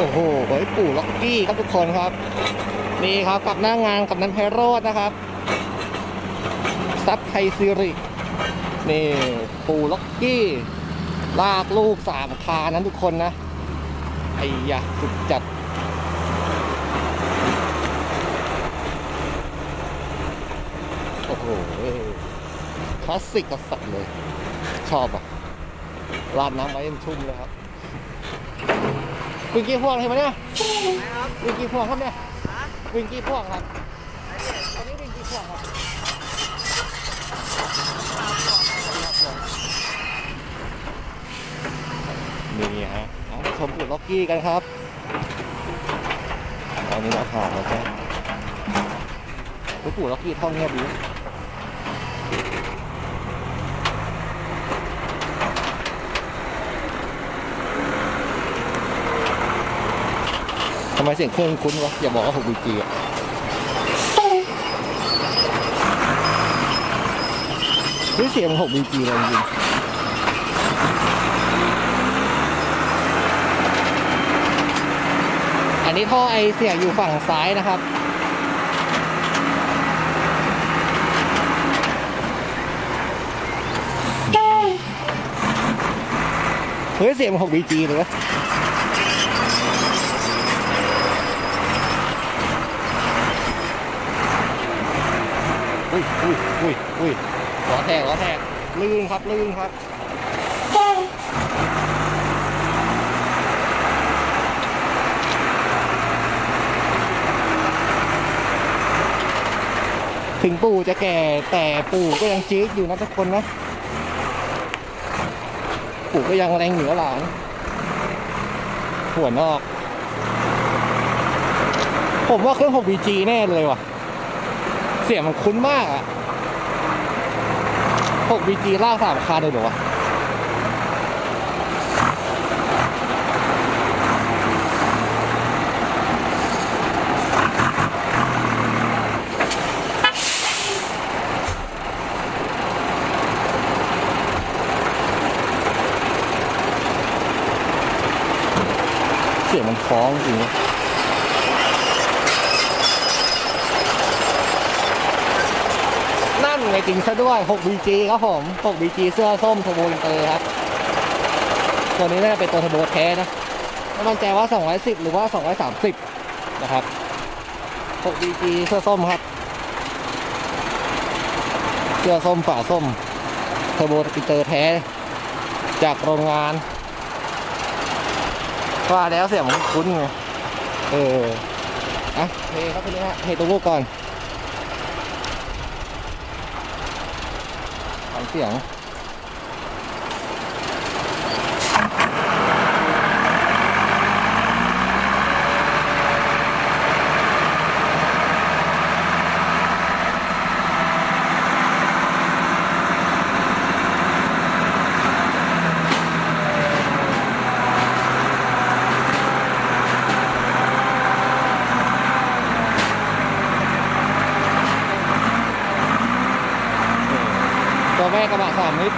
โอ้โหไว้ปู่ล็อกกี้ครับทุกคนครับนี่ครับกับหน้างานกับนันไพโรจน์นะครับซับไทยซิรินี่ปู่ล็อกกี้ลากลูกสามคานั้นทุกคนนะไอ้ยะสุดจัดโอ้โหคลาสสิกกสัตว์เลย ชอบอะราดน้ำไว้ให้มันชุ่มเลยครับ วิ่งกี่พวงใช่ไหมเนี่ยวิ่งกี่พวงครับเนี่ยวิ่งกี่พวงครับตอนนี้วิ่งกี่พวงครับนี่ฮะเอาชมปุ่ล็อกกี้กันครับ ตอนนี้เราผ่านแล้วจ้ะปุ่ล็อกกี้ท่องเงียบดี ทำไมเสียงเครื่องคุ้นวะอย่าบอกว่า 6BG อะเฮ้ยเสียง 6BG เลยจริงอันนี้ท่อไอเสียงอยู่ฝั่งซ้ายนะครับเฮ้ยเสียง 6BG เลยวะ ยอุ้ยอุ้ยอุ้ยล้อแทกล้อแทกลื่นครับลื่นครับถึงปู่จะแก่แต่ปู่ก็ยังจี๊ดอยู่นะทุกคนนะ ปู่ก็ยังแรงเหนือหลานหัวนอก ผมว่าเครื่อง 6BG แน่เลยว่ะเสียงมันคุ้นมากอะ 6BG ลากสามคาเลยเหรอวะเสียงมันคล้องจริงวะ นั่นไงจ ริงซะด้วย 6BG ครับผม 6BG เสื้อส้มเทอร์โบอินเตอร์ครับ ตัวนี้น่าจะเป็นตัวเทอร์โบแท้นะไม่มั่นใจว่า 210 หรือว่า 230 นะครับ 6BG เสื้อส้มครับ เสื้อส้มฝาส้มเทอร์โบอินเตอร์แท้ จากโรงงาน ว่าแล้วเสียงคุ้นไง เออ อะเทครับพี่นี้ฮะเทตัวลูกก่อน ฟัง ตัวแม่กระบะสามลิตร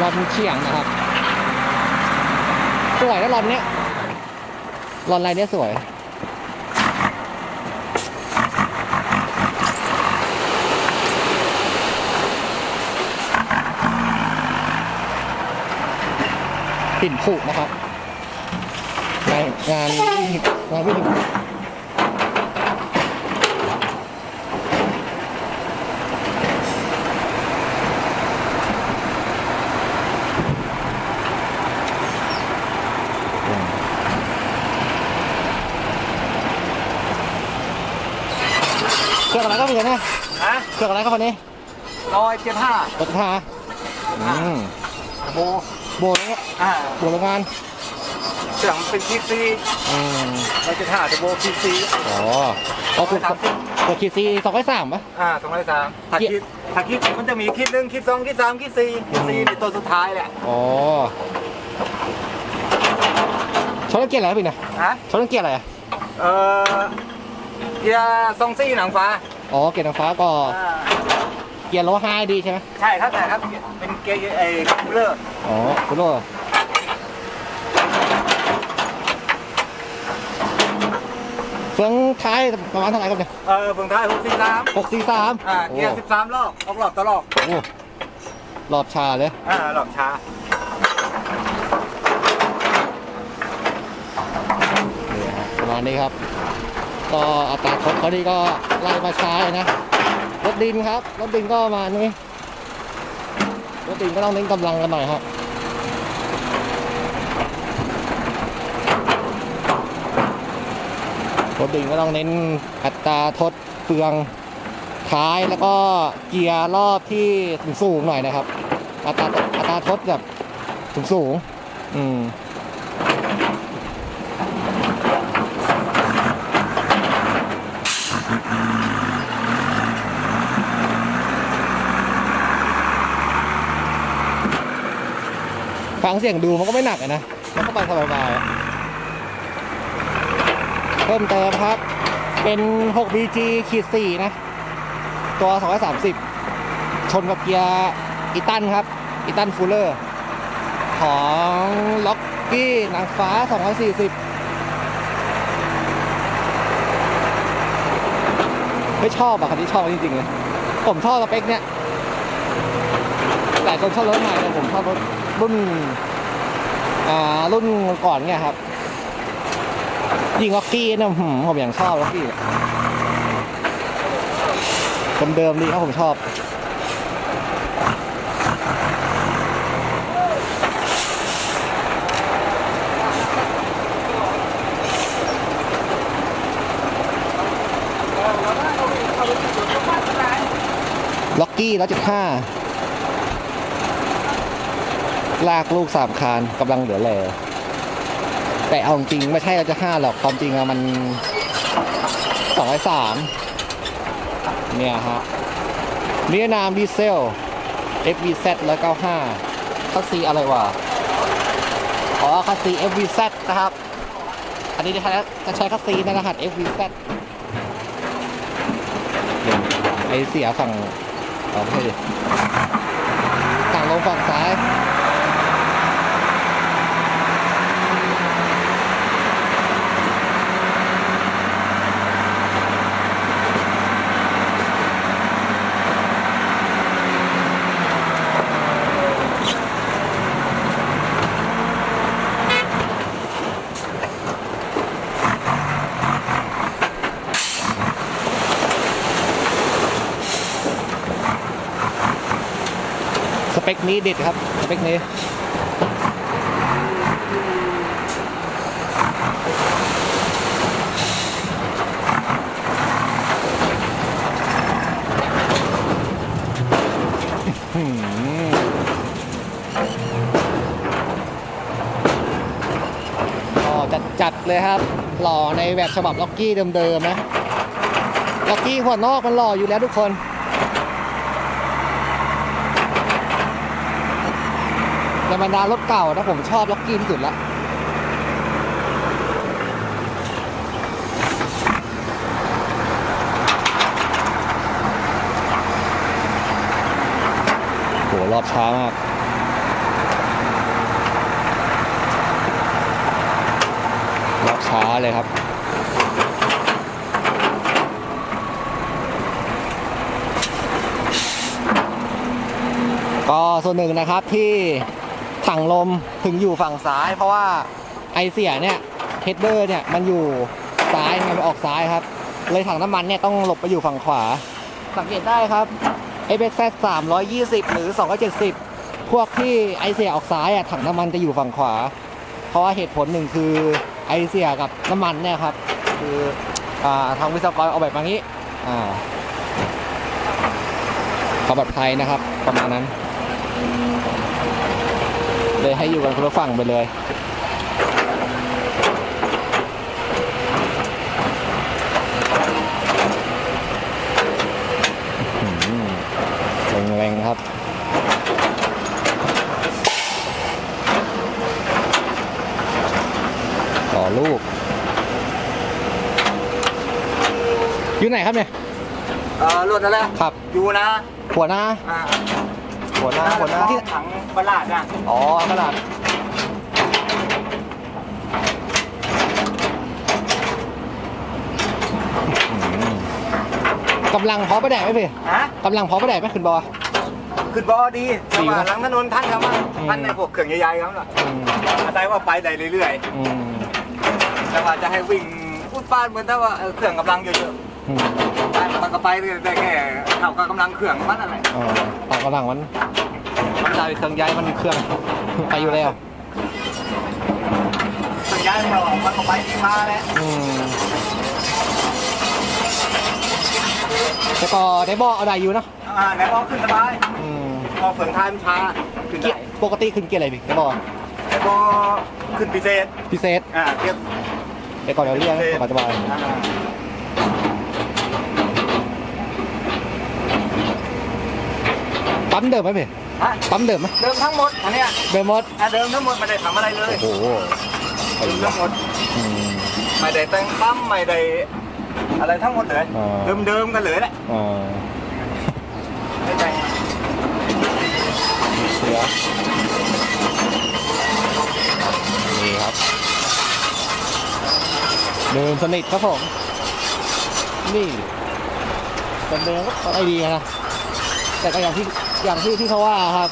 รอนเฉียงนะครับสวยนะรอนเนี้ยรอนลายเนี้ยสวยปิ่นผูกนะครับงานงานงานวิ่ง เครื่องอะไรก็มีเนี่ยฮะเครื่องอะไรก็คนนี้ร้อยเจ็ดห้ารถพาอืมโบโบเนี่ยอ่าโบโรงงานเสียงเป็นคีซีอืมร้อยเจ็ดห้าจะโบคีซีอ๋อเอาคุณสามสิบตัวคีซีสองร้อยสามปะ อ่าสองร้อยสามถ้าคิดถ้าคิดมันจะมีคิดหนึ่งคิดสองคิดสามคิดสี่คิดสี่ในตัวสุดท้ายแหละอ๋อชนเกียร์อะไรพี่เนี่ยฮะชนเกียร์อะไรอะเอ่อเกียร์ซองซี่หนังฟ้า อ๋อเกียร์นางฟ้าก็เกียร์ล้อไฮดีใช่ไหมใช่ครับแต่ครับ เป็นเกียร์ไอ้คูลเลอร์อ๋อคุณโลเฟืองท้ายประมาณเท่าไหร่ครับเนี่ยเออฝั่งท้ายหกสี่สามหกสี่สามอ่าเกียร์สิบสามรอบออกรอบตลอดโอ้รอบชาเลย อ่ารอบชาประมาณนี้ครับ ก็อัตราทดเขาดีก็ไล่มาช้ายนะ รถดินครับ รถดินก็มานี้รถดินก็ต้องเน้นกำลังกันหน่อยครับรถดินก็ต้องเน้นอัตราทดเฟืองท้ายแล้วก็เกียร์รอบที่สูงๆหน่อยนะครับ อัตราอัตราทดแบบสูงๆอืม ฟังเสียงดูมันก็ไม่หนักอะนะมันก็ไปสบายๆเพิ่มเติมครับ เป็น 6BG ขีด4นะ ตัว 230 ชนกับเกียร์อีตันครับ อีตันฟูลเลอร์ ของล็อกกี้นางฟ้า 240ไม่ชอบอะคันที่ชอบจริงๆเลยผมชอบสเปคเนี้ยแต่คนชอบรถใหม่แต่ผมชอบรถ รุ่นอ่ารุ่นก่อนเนี่ยครับ ยิงล็อกกี้เนี่ยหืมผมอย่างชอบล็อกกี้เดิมๆดีครับผมชอบล็อกกี้ร้อยจุดห้า ลากลูกสามคานกำลังเหลือแลแต่เอาจริงไม่ใช่เราจะห้าหรอกความจริงอะมันสองร้อยสามเนี่ยฮะเวียดนามดีเซล FVZ ร้อยเก้าห้าคัสซีอะไรวะอ๋อคัสซี FVZ นะครับ อันนี้จะใช้จะใช้คัสซีในรหัส FVZ ไอเสียฝั่งอ๋อไม่ใช่ดิฝั่งลงฝั่งซ้าย นี้เด็ดครับสเปคนี้อื้อหือก็จัดจัดๆเลยครับ หล่อในแบบฉบับล็อกกี้เดิมๆนะ ล็อกกี้หัวนอกมันหล่ออยู่แล้วทุกคน ในบรรดารถเก่านะผมชอบล็อกกี้ที่สุดละโหรอบช้ามากรอบช้าเลยครับก็ส่วนหนึ่งนะครับที่ ถังลมถึงอยู่ฝั่งซ้าย เพราะว่าไอเสียเนี่ยเฮดเดอร์เนี่ยมันอยู่ซ้ายมันออกซ้ายครับ เลยถังน้ำมันเนี่ยต้องหลบไปอยู่ฝั่งขวา สังเกตได้ครับ a b x 320หรือ270พวกที่ไอเสียออกซ้ายอะถังน้ำมันจะอยู่ฝั่งขวา เพราะว่าเหตุผลหนึ่งคือไอเสียกับน้ำมันเนี่ยครับ คืออ่าทางวิศวกรเอาแบบมางี้อ่าความปลอดภัยนะครับ ประมาณนั้น เลยให้อยู่กันคนละฝั่งไปเลยอื้อหือแรงๆครับต่อลูก อยู่ไหนครับเนี่ยเอ่อรถอะไรครับ อยู่นะหัวหน้าอ่าหัวหน้าหัวหน้าที่ ถัง ประหลาดนะอ๋อตลาดำลังพอประแดดไหมพี่ฮะกำลังพอประแดดไหมขึ้นบอ ขึ้นบอดีแต่ว่าดีนะหลังถนนท่านครับว่าอืม ท่านในพวกเครื่องใหญ่ๆครับล่ะอืมอาศัยว่าไปได้เรื่อยอืมๆแต่ว่าจะให้วิ่งพูดป้านเหมือนถ้าว่าเออเครื่องกำลังเยอะอืมๆมันก็ไปได้แค่เท่ากับกำลังเครื่องมันอะไรอ๋อต่างกำลังมัน มันได้เครื่องย้ายมันเครื่องไปอยู่แล้วเครื่องย้ายเรามันก็ไปที่มาแล้วอืมแต่ก็ได้บอกเอาได้อยู่เนอะอ่าไหนบอกขึ้นสบายอืมพอเฟืองท้ายมันช้าขึ้นเกียได้ร์ปกติขึ้นเกียร์อะไรพี่ได้บอกไหนบอกขึ้นพิเศษพิเศษอ่าเทียบแต่ก่อนเดี๋ยวเรียกสบายสบายอ่าๆปั๊มเดิมไหมพี่ ฮะปั๊มเดิมไหมเดิมทั้งหมดอันเนี้ยเดิมหมดอะเดิมทั้งหมดไม่ได้ทำอะไรเลยโอ้โหไอ้เดิมยะทั้งหมดอืมไม่ได้แต่งปั๊มไม่ได้อะไรทั้งหมดเลยอ๋อเดิมเดิมๆกันเลยแหละอ่าไม่แต่งเสือนี่ครับ เดินสนิทครับผม นี่แต่เดินก็ไอดีนะ แต่ก็อย่างที่ อย่างที่ที่เขาว่าครับ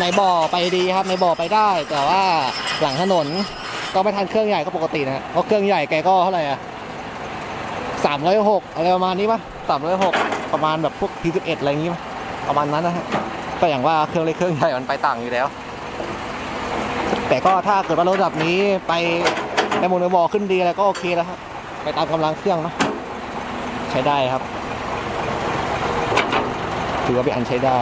ในบ่อไปดีครับ ในบ่อไปได้ แต่ว่าหลังถนนก็ไม่ทันเครื่องใหญ่ก็ปกตินะเพราะเครื่องใหญ่แกก็เท่าไหร่อะสามร้อยหกอะไรประมาณนี้ปะสามร้อยหกประมาณแบบพวกทีสิบเอ็ดอะไรอย่างงี้ปะประมาณนั้นนะฮะก็อย่างว่าเครื่องเล็กเครื่องใหญ่มันไปต่างอยู่แล้ว แต่ก็ถ้าเกิดว่ารถแบบนี้ไปในโมโนบอขึ้นดีอะไรก็โอเคแล้วครับไปตามกำลังเครื่องเนาะใช้ได้ครับ ถือว่าเป็นอันใช้ได้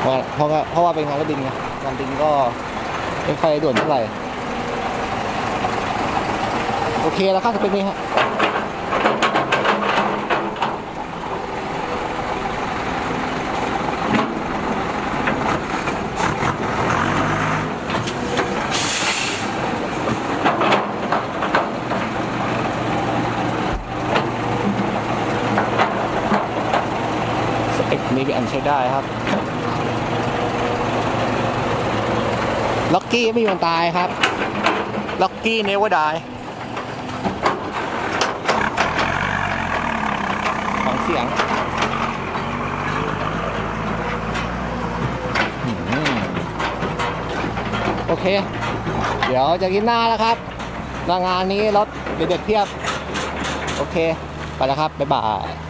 เพราะเพราะว่าเพราะว่าเป็นงานรถดินไงงานดินก็ไม่ค่อยด่วนเท่าไหร่ โอเคแล้วครับจะเป็นนี้ฮะสเปคนี้เป็นอันใช้ ได้ครับ ล็อกกี้ไม่มีวันตายครับ ล็อกกี้เนวดายของเสียงอืมโอเค เดี๋ยวจะกินหน้าแล้วครับหน้างานนี้รถเด็ดๆเพียบ โอเค ไปแล้วครับ บ๊ายบาย